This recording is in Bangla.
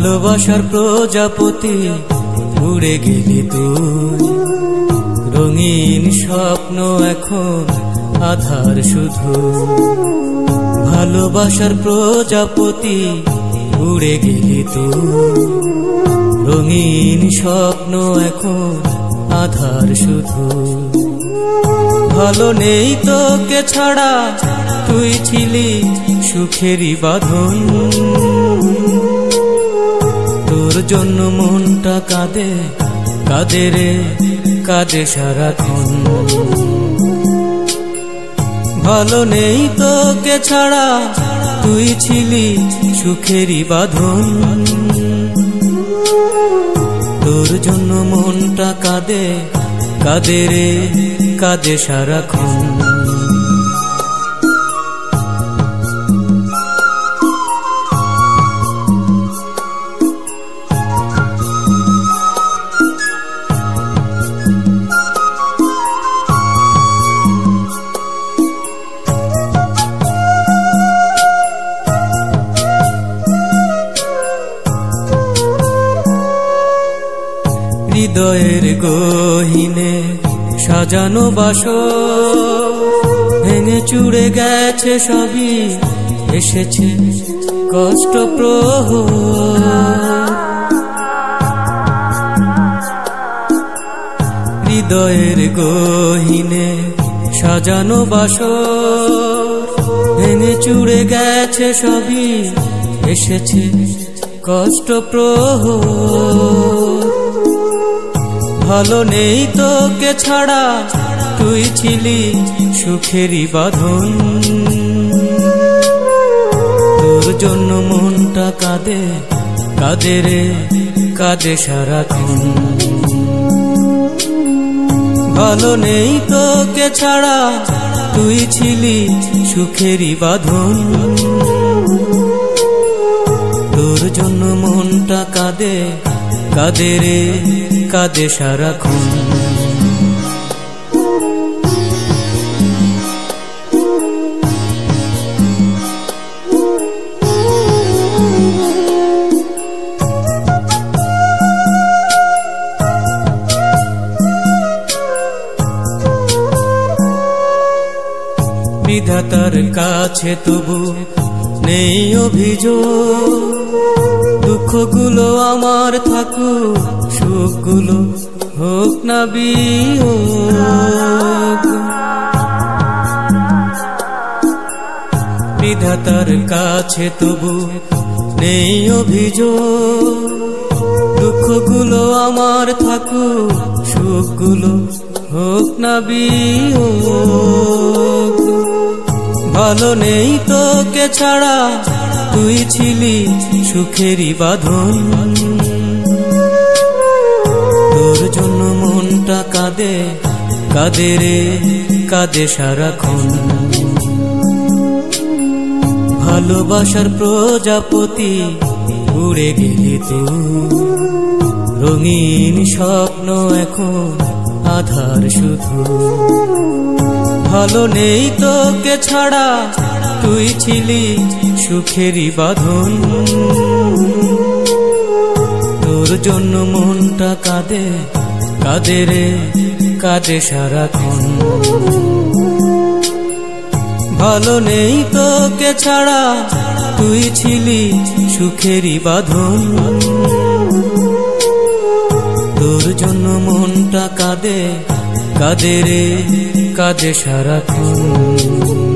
ভালোবাসার প্রজাপতি, উড়ে গেলি তুই। রঙিন স্বপ্ন এখন আধার শুধু। ভালোবাসার প্রজাপতি, উড়ে গেলি তুই। রঙিন স্বপ্ন এখন আধার শুধু। ভালো নেই তোকে ছাড়া, তুই ছিলি সুখেরই বাঁধন। জন্য মনটা কাঁদে কাঁদে রে, কাঁদে সারাক্ষণ। ভালো নেই তোকে ছাড়া, তুই ছিলি সুখেরই বাঁধন। তোর জন্য মনটা কাঁদে কাঁদে রে, কাঁদে সারাক্ষণ। হৃদয়ের গহিনে সাজানো বাস ভেঙে চুড়ে গেছে সবই, এসেছে কষ্ট প্রহ হৃদয়ের গহিনে সাজানো বাস ভেঙে চুড়ে গেছে সবই, এসেছে কষ্ট প্রহ ভালো নেই তোকে ছাড়া। তুই ছিলি সুখেরই বাঁধন তোর জন্য মনটা কাঁদে কাঁদে রে, কাঁদে সারাক্ষণ। ভালো নেই তোকে ছাড়া, তুই ছিলি সুখেরই বাঁধন তোর জন্য মনটা কাঁদে কাঁদে রে কাঁদে সারাক্ষণ? বিধাতার কাছে তবু নেই অভিযোগ। দুঃখগুলো আমার থাকুক, সুখগুলো হোক না বিধাতার কাছে তবু নেই অভিযোগ। দুঃখগুলো আমার থাকুক, সুখগুলো হোক না বিয়োগ। ভালো নেই তোকে ছাড়া তুই ছিলি সুখেরই বাঁধন। তোর জন্য মনটা কাঁদে কাঁদে রে, কাঁদে সারাক্ষণ। ভালোবাসার প্রজাপতি উড়ে গেলি তুই। রঙিন স্বপ্ন এখন আধার শুধু। ভালো নেই তোকে ছাড়া তুই ছিলি সুখেরই বাঁধন। তোর জন্য মনটা কাঁদে কাঁদে রে, কাঁদে সারাক্ষণ। ভালো নেই তোকে ছাড়া, তুই ছিলি সুখেরই বাঁধন। তোর জন্য মনটা কাঁদে কাঁদে রে, কাঁদে সারাক্ষণ।